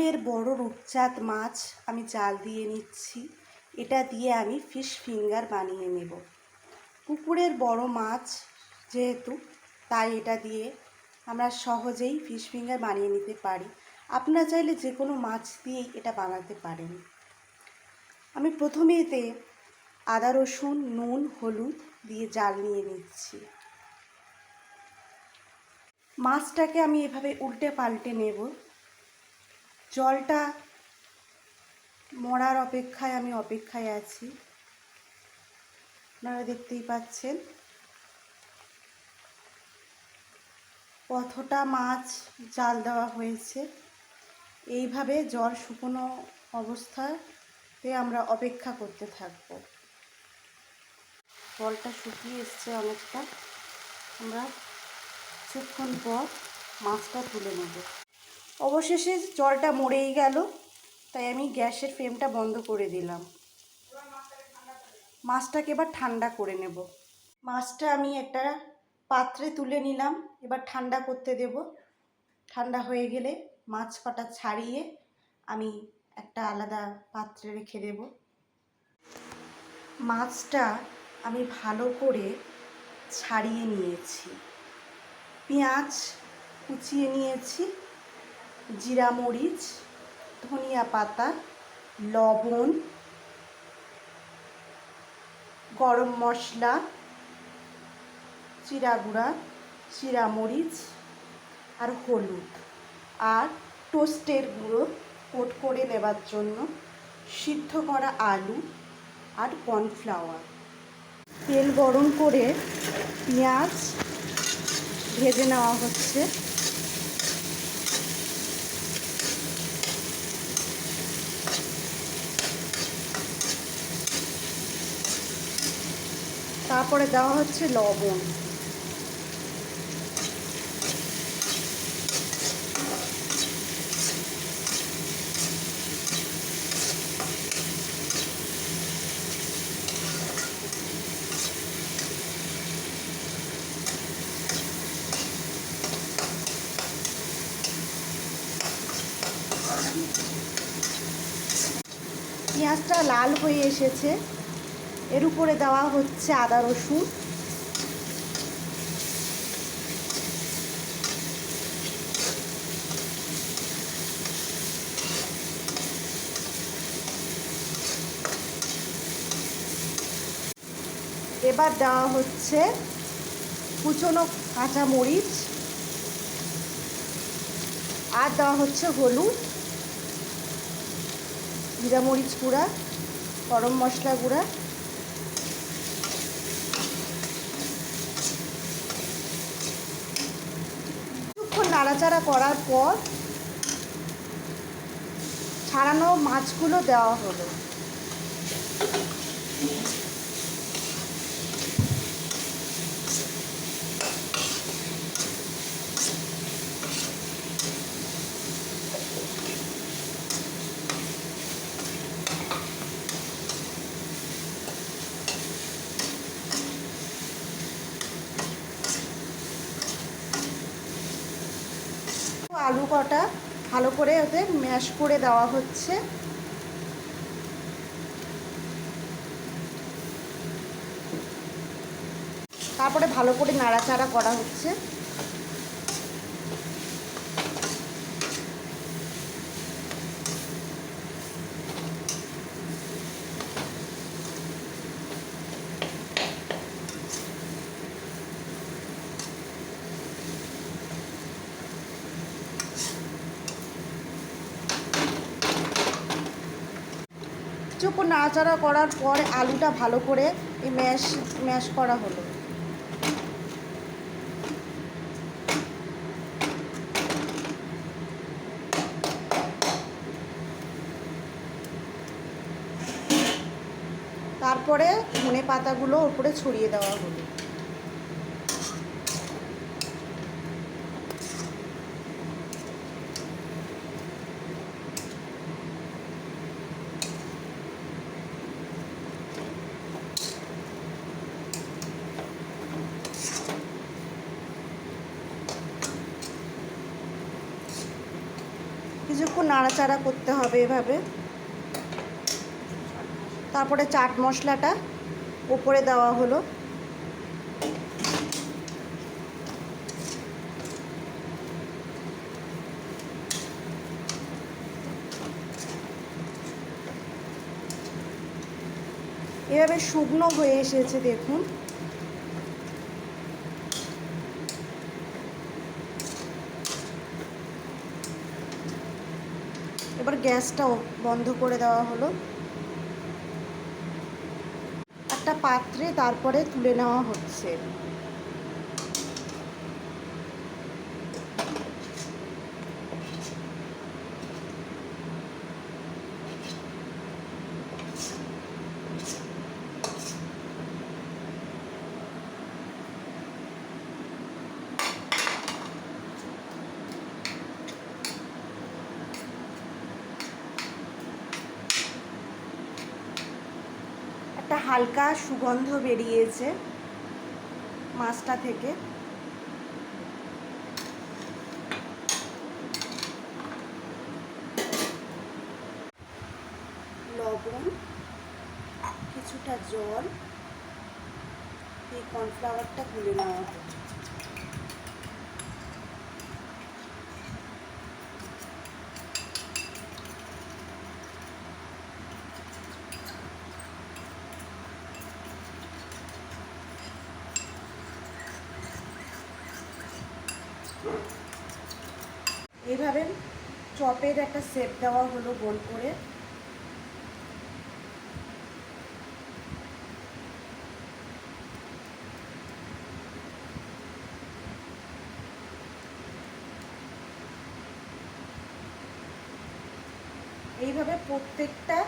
পুকুরের বড় রূপচাঁদ মাছ আমি জাল দিয়ে নিচ্ছি। এটা দিয়ে আমি ফিশ ফিঙ্গার বানিয়ে নেব। পুকুরের বড় মাছ যেহেতু, তাই এটা দিয়ে আমরা সহজেই ফিশ ফিঙ্গার বানিয়ে নিতে পারি। আপনারা চাইলে যে কোনো মাছ দিয়েই এটা বানাতে পারেন। আমি প্রথমে এতে আদা, রসুন, নুন, হলুদ দিয়ে জাল নিয়ে নিচ্ছি। মাছটাকে আমি এভাবে উল্টে পাল্টে নেব। জলটা মরার অপেক্ষায়, আমি অপেক্ষায় আছি। আপনারা দেখতেই পাচ্ছেন। কতটা মাছ, জাল দেওয়া হয়েছে। এইভাবে জল শুকনো অবস্থাতে আমরা অপেক্ষা করতে থাকব। জলটা শুকিয়ে এসছে অনেকটা। আমরা কিছুক্ষণ পর মাছটা তুলে নেব। অবশেষে জলটা মরেই গেল, তাই আমি গ্যাসের ফ্লেমটা বন্ধ করে দিলাম। মাছটাকে এবার ঠান্ডা করে নেব। মাছটা আমি একটা পাত্রে তুলে নিলাম, এবার ঠান্ডা করতে দেব। ঠান্ডা হয়ে গেলে মাছ কটা ছাড়িয়ে আমি একটা আলাদা পাত্রে রেখে দেব। মাছটা আমি ভালো করে ছাড়িয়ে নিয়েছি। পেঁয়াজ কুচিয়ে নিয়েছি। জিরা মরিচ, ধনিয়া পাতা, লবণ, গরম মশলা, জিরা গুঁড়া, জিরা মরিচ আর হলুদ। আর টোস্টের গুঁড়ো কোট করে নেবার জন্য সিদ্ধ করা আলু আর কর্নফ্লাওয়ার। তেল গরম করে পেঁয়াজ ভেজে নেওয়া হচ্ছে। তারপরে দেওয়া হচ্ছে লবণ। পেঁয়াজটা লাল হয়ে এসেছে। এর উপরে দেওয়া হচ্ছে আদা রসুন। এবার দেওয়া হচ্ছে কুচনো কাঁচা মরিচ আর দেওয়া হচ্ছে হলুদ। জিরা মরিচ গুঁড়া, গরম মশলা গুঁড়া কিছুক্ষণ নাড়াচাড়া করার পর ছাড়ানো মাছগুলো দেওয়া হলো। আলু কটা ভালো করে ওতে ম্যাশ করে দেওয়া হচ্ছে। তারপরে ভালো করে নাড়াচাড়া করা হচ্ছে। কিছুক্ষণ নাড়াচাড়া করার পর আলুটা ভালো করে ম্যাশ ম্যাশ করা হলো। তারপরে ধনে পাতাগুলো ওপরে ছড়িয়ে দেওয়া হলো। কিছুক্ষণ নাড়াচাড়া করতে হবে এভাবে। তারপরে চাট মশলাটা ওপরে দেওয়া হলো। এভাবে শুকনো হয়ে এসেছে, দেখুন। এবার গ্যাসটাও বন্ধ করে দেওয়া হলো। একটা পাত্রে তারপরে তুলে নেওয়া হচ্ছে একটা হালকা সুগন্ধ বেরিয়েছে মাছটা থেকে। লবণ কিছুটা জল এই কর্নফ্লাওয়ারটা গুলে নেওয়া হবে এইভাবে চপের একটা শেপ দেওয়া হলো গোল করে। এইভাবে প্রত্যেকটা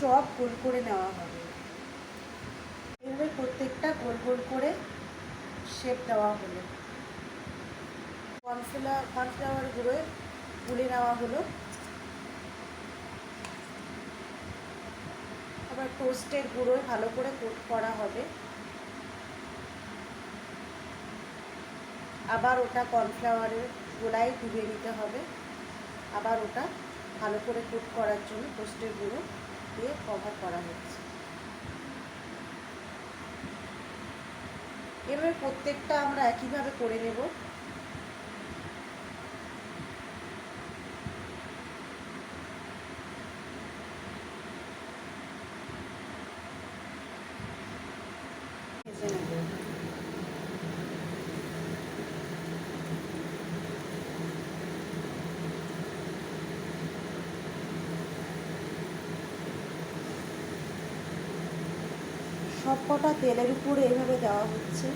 চপ গোল করে নেওয়া হবে। এইভাবে প্রত্যেকটা গোল গোল করে শেপ দেওয়া হলো। কর্নফ্লাওয়ার কর্নফ্লাওয়ার গুঁড়োয় গুলে নেওয়া হলো। আবার টোস্টের গুঁড়োয় ভালো করে কোট করা হবে। আবার ওটা কর্নফ্লাওয়ারের গোলায় ডুবিয়ে নিতে হবে। আবার ওটা ভালো করে কোট করার জন্য টোস্টের গুঁড়ো দিয়ে কভার করা হচ্ছে। এভাবে প্রত্যেকটা আমরা একইভাবে করে নেব ভেজে নেব সব কটা তেলের উপরে এভাবে দেওয়া হচ্ছে।